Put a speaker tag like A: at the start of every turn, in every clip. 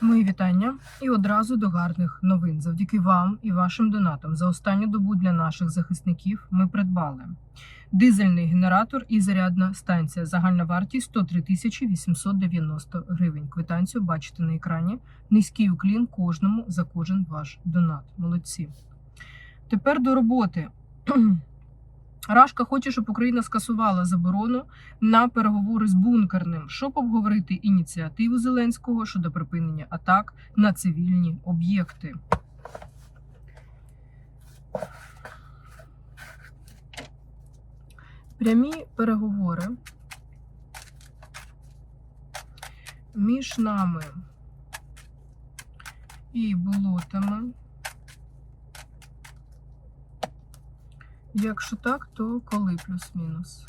A: Мої вітання і одразу до гарних новин. Завдяки вам і вашим донатам за останню добу для наших захисників ми придбали дизельний генератор і зарядна станція. Загальна вартість 103 тисячі 890 гривень. Квитанцію бачите на екрані. Низький уклін кожному за кожен ваш донат. Молодці. Тепер до роботи. Рашка хоче, щоб Україна скасувала заборону на переговори з бункерним, щоб обговорити ініціативу Зеленського щодо припинення атак на цивільні об'єкти. Прямі переговори між нами і болотами. Якщо так, то коли плюс-мінус?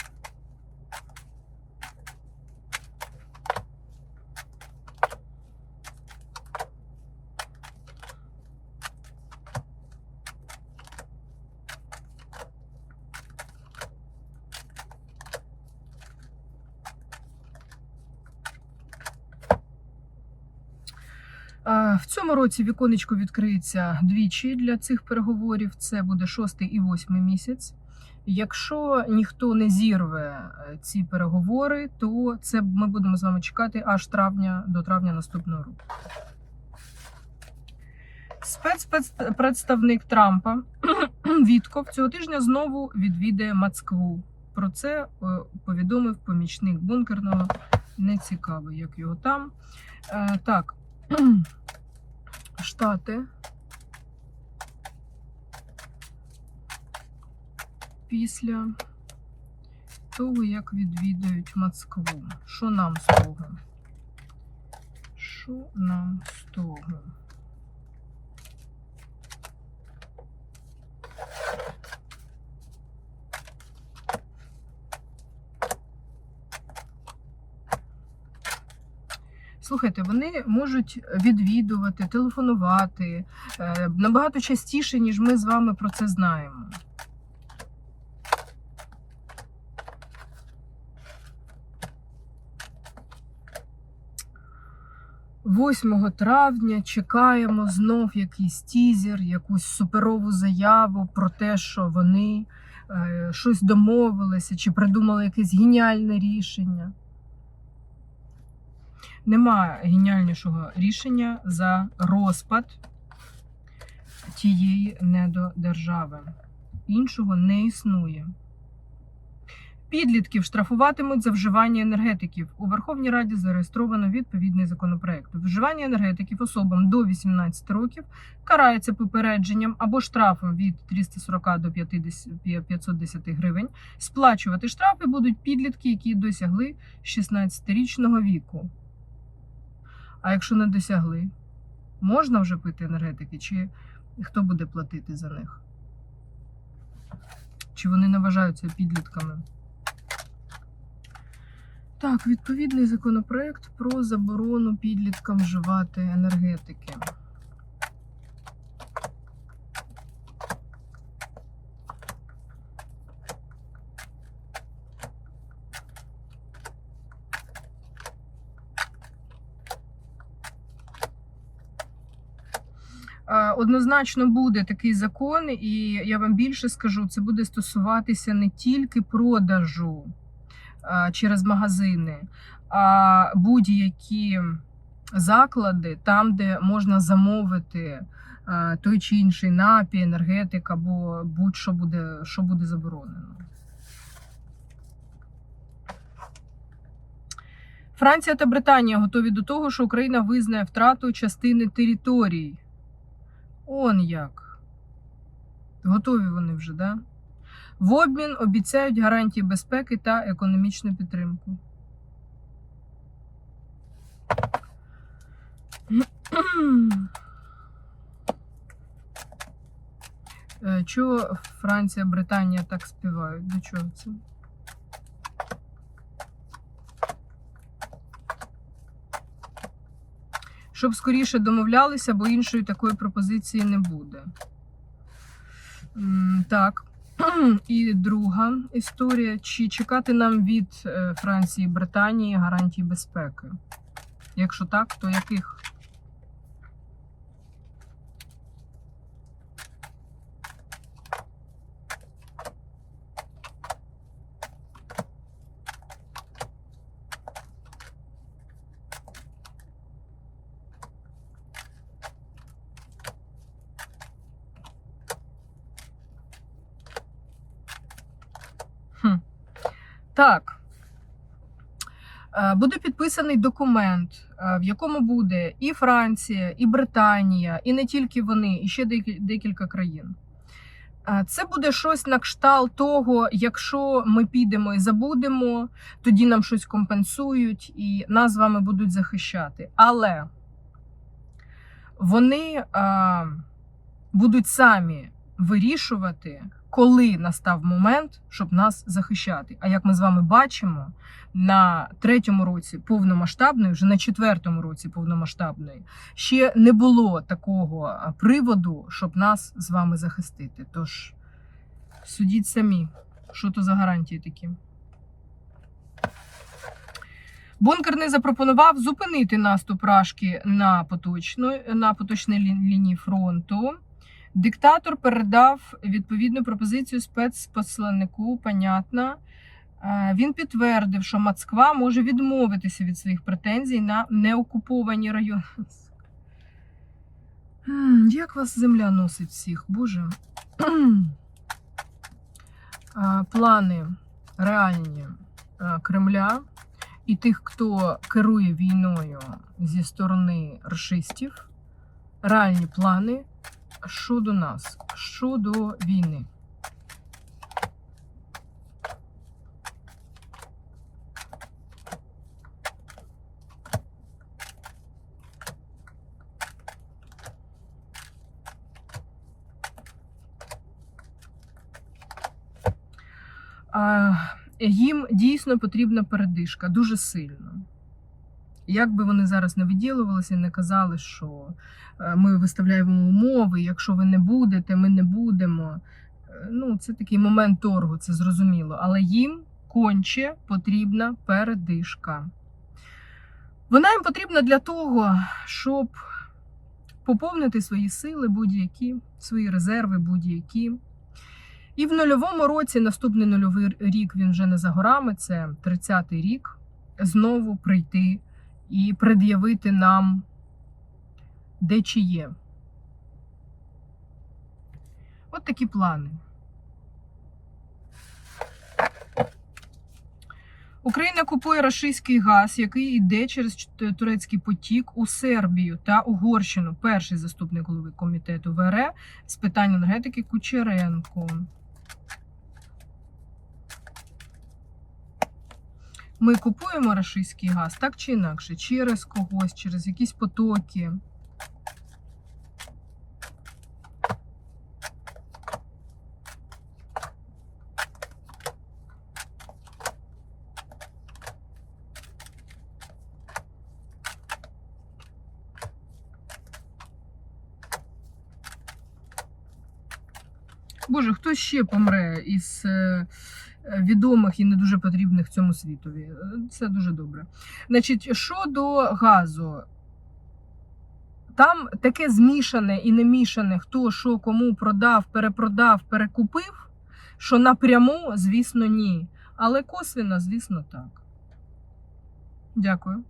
A: В цьому році віконечко відкриється двічі для цих переговорів. Це буде шостий і восьмий місяць. Якщо ніхто не зірве е, ці переговори, то це ми будемо з вами чекати аж травня до травня наступного року. Спецпредставник Трампа Вітков цього тижня знову відвідає Москву. Про це е, повідомив помічник бункерного. Не цікаво, як його там. Е, Так, Штати. Після того, як відвідають Москву. Що нам з того? Що нам з того? Слухайте, вони можуть відвідувати, телефонувати е, набагато частіше, ніж ми з вами про це знаємо. Восьмого травня чекаємо знов якийсь тізер, якусь суперову заяву про те, що вони е, щось домовилися чи придумали якесь геніальне рішення. Немає геніальнішого рішення за розпад тієї недодержави. Іншого не існує. Підлітків штрафуватимуть за вживання енергетиків. У Верховній Раді зареєстровано відповідний законопроект. Вживання енергетиків особам до 18 років карається попередженням або штрафом від 340 до 50 510 гривень. Сплачувати штрафи будуть підлітки, які досягли 16-річного віку. А якщо не досягли, можна вже пити енергетики, чи хто буде платити за них? Чи вони не вважаються підлітками? Так, відповідний законопроект про заборону підліткам вживати енергетики. Однозначно буде такий закон, і я вам більше скажу, це буде стосуватися не тільки продажу через магазини, а будь-які заклади, там, де можна замовити той чи інший напій, енергетик або будь-що буде, що буде заборонено. Франція та Британія готові до того, що Україна визнає втрату частини територій. Он як. Готові вони вже, да? В обмін обіцяють гарантії безпеки та економічну підтримку. Е, Чого Франція, Британія так співають? До чого це? Щоб скоріше домовлялися, бо іншої такої пропозиції не буде. Так. І друга історія: чи чекати нам від е, Франції і Британії гарантій безпеки? Якщо так, то яких? Так. Е, Буде підписаний документ, е, в якому буде і Франція, і Британія, і не тільки вони, і ще декілька країн. Е, Це буде щось на кшталт того, якщо ми підемо і забудемо, тоді нам щось компенсують і нас з вами будуть захищати. Але вони а, будуть самі вирішувати, коли настав момент, щоб нас захищати. А як ми з вами бачимо, на третьому році повномасштабної, вже на четвертому році повномасштабної, ще не було такого приводу, щоб нас з вами захистити. Тож судіть самі, що то за гарантії такі. Бункерний запропонував зупинити наступ Рашки на поточну, на поточній лінії фронту. Диктатор передав відповідну пропозицію спецпосланнику. Понятно. Е, Він підтвердив, що Москва може відмовитися від своїх претензій на неокуповані райони. Як вас земля носить всіх, Боже? Е, Плани реальні е, Кремля і тих, хто керує війною зі сторони рашистів, реальні плани щодо нас, щодо війни. Їм дійсно потрібна передишка дуже сильно. Як би вони зараз не виділувалися не казали, що е, ми виставляємо умови, якщо ви не будете, ми не будемо. Е, Ну, це такий момент торгу, це зрозуміло. Але їм конче потрібна передишка. Вона їм потрібна для того, щоб поповнити свої сили будь-які, свої резерви будь-які. І в нульовому році, наступний нульовий рік, він вже не за горами, це 30-й рік, знову прийти і пред'явити нам, де чи. От такі плани. Україна купує рашистський газ, який йде через турецький потік у Сербію та Угорщину. Перший заступник голови комітету ВР з питань енергетики Кучеренко. Ми купуємо рашистський газ так чи інакше, через когось, через якісь потоки. Боже, хто ще помре із е, відомих і не дуже потрібних цьому світові? Е, Це дуже добре. Значить, щодо газу, там таке змішане і не мішане, хто що кому продав, перепродав, перекупив, що напряму, звісно, ні. Але косвіно, звісно, так. Дякую.